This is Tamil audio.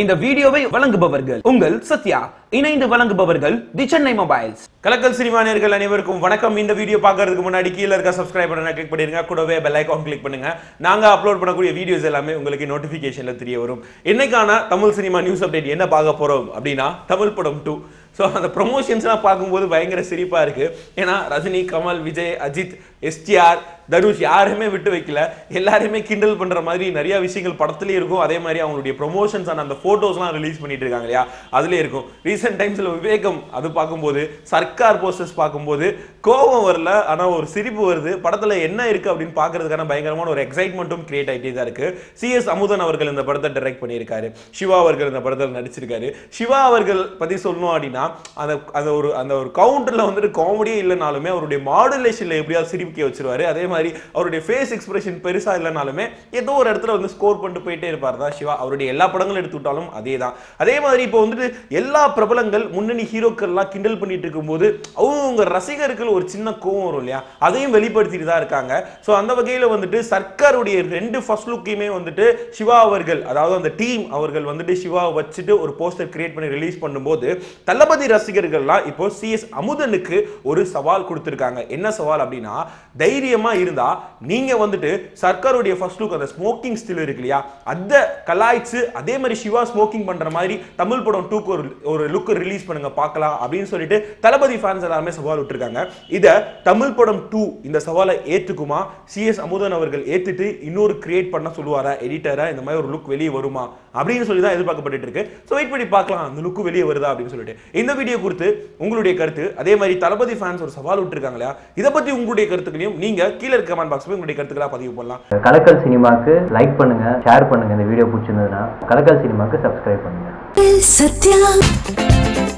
இந்த வீடியோவை வழங்குபவர்கள் உங்கள் சத்யா. இணைந்து வழங்குபவர்கள் தி சென்னை மொபைல்ஸ். கலக்கல் சினிமானியர்கள் அனைவருக்கும் வணக்கம். இந்த வீடியோ பார்க்கறதுக்கு முன்னாடி கீழே இருக்க சப்ஸ்கிரைப் பண்ண கிளிக் பண்ணிருங்க. கூடவே பெல் ஐக்கான் கிளிக் பண்ணுங்க. நாங்க அப்லோட் பண்ணக்கூடிய வீடியோஸ் எல்லாமே உங்களுக்கு நோட்டிபிகேஷன்ல தெரிய வரும். இன்னைக்கான தமிழ் சினிமா நியூஸ் அப்டேட் என்ன பார்க்க போறோம் அப்படின்னா தமிழ் படம் டூ ஸோ அந்த ப்ரொமோஷன்ஸ்லாம் பார்க்கும்போது பயங்கர சிரிப்பாக இருக்குது ஏன்னா ரஜினி கமல் விஜய் அஜித் எஸ்டிஆர் தனுஷ் யாருமே விட்டு வைக்கல. எல்லாருமே கிண்டல் பண்ணுற மாதிரி நிறைய விஷயங்கள் படத்துலயே இருக்கும். அதே மாதிரி அவங்களுடைய ப்ரொமோஷன்ஸ் ஆன அந்த ஃபோட்டோஸ்லாம் ரிலீஸ் பண்ணிட்டு இருக்காங்க இல்லையா? அதுலேயே இருக்கும். ரீசெண்ட் டைம்ஸில் விவேகம் அது பார்க்கும்போது சர்க்கார் போஸ்டர்ஸ் பார்க்கும்போது கோபம் வரல. ஆனால் ஒரு சிரிப்பு வருது. படத்தில் என்ன இருக்குது அப்படின்னு பார்க்குறதுக்கான பயங்கரமான ஒரு எக்ஸைட்மெண்ட்டும் கிரியேட் ஆகிட்டே தான் இருக்குது சிஎஸ் அமுதன் அவர்கள் இந்த படத்தை டைரக்ட் பண்ணியிருக்காரு. சிவா அவர்கள் இந்த படத்தில் நடிச்சிருக்காரு. சிவா அவர்கள் பற்றி சொல்லணும் அப்படின்னா அந்த அந்த ஒரு அந்த ஒரு கவுண்டரில் வந்துட்டு காமெடியே இல்லைனாலுமே அவருடைய மாடுலேஷனில் எப்படியாவது சிரிப்பிக்க வச்சிருவாரு. அதே மாதிரி அவருடைய ஃபேஸ் எக்ஸ்பிரஷன் பெருசாக இல்லைனாலுமே ஏதோ ஒரு இடத்துல வந்து ஸ்கோர் பண்ணிட்டு போயிட்டே இருப்பார் தான் சிவா. அவருடைய எல்லா படங்களும் எடுத்துக்கிட்டாலும் அதே தான். அதே மாதிரி இப்போ வந்துட்டு எல்லா பிரபலங்கள் முன்னணி ஹீரோக்கள்லாம் கிண்டல் பண்ணிட்டு இருக்கும்போது அவங்க ரசிகர்கள் ஒரு சின்ன கோவம் வரும் இல்லையா? அதையும் வெளிப்படுத்திட்டு தான் இருக்காங்க. ஸோ அந்த வகையில் வந்துட்டு சர்க்காருடைய ரெண்டு ஃபர்ஸ்ட் லுக்கையுமே வந்துட்டு சிவா அவர்கள் அதாவது அந்த டீம் அவர்கள் வந்துட்டு சிவாவை வச்சுட்டு ஒரு போஸ்டர் கிரியேட் பண்ணி ரிலீஸ் பண்ணும்போது தளபதி ரசிகர்கள்லாம் இப்போ சிஎஸ் அமுதனுக்கு ஒரு சவால் கொடுத்துருக்காங்க. என்ன சவால் அப்படின்னா தைரியமா இருந்தா நீங்க வந்துட்டு சர்க்காருடைய ஃபர்ஸ்ட் லுக் அந்த ஸ்மோக்கிங் ஸ்டில் இருக்கு இல்லையா அதை கலாய்ச்சு அதே மாதிரி சிவா ஸ்மோக்கிங் பண்ற மாதிரி தமிழ் படம் டூக்கு ஒரு ஒரு லுக் ரிலீஸ் பண்ணுங்க பார்க்கலாம் அப்படின்னு சொல்லிட்டு தளபதி ஃபேன்ஸ் எல்லாமே சவால் விட்டுருக்காங்க. இதை தமிழ் படம் டூ இந்த சவாலை ஏத்துக்குமா சிஎஸ் அமுதன் அவர்கள் ஏத்துட்டு இன்னொரு கிரியேட் பண்ண சொல்லுவாரா? எடிட்டரா இந்த மாதிரி ஒரு லுக் வெளியே வருமா? அப்படின்னு சொல்லி தான் எதிர்பார்க்கப்பட்டு இருக்கு. ஸோ வெயிட் பண்ணி பார்க்கலாம். அந்த லுக் வெளியே வருதா அப்படின்னு சொல்லிட்டு. இந்த வீடியோ குறித்து உங்களுடைய கருத்து. அதே மாதிரி தளபதி ஃபேன்ஸ் ஒரு சவால் விட்டுருக்காங்க இல்லையா இதை பத்தி உங்களுடைய கருத்துக்களையும் நீங்க கீழே இருக்க கமெண்ட் பாக்ஸ்ல உங்களுடைய கருத்துக்களா பதிவு பண்ணலாம். கலக்கல் சினிமாக்கு லைக் பண்ணுங்க ஷேர் பண்ணுங்க இந்த வீடியோ பிடிச்சிருந்ததுன்னா கலக்கல் சினிமாக்கு சப்ஸ்கிரைப் பண்ணுங்க. சத்யா.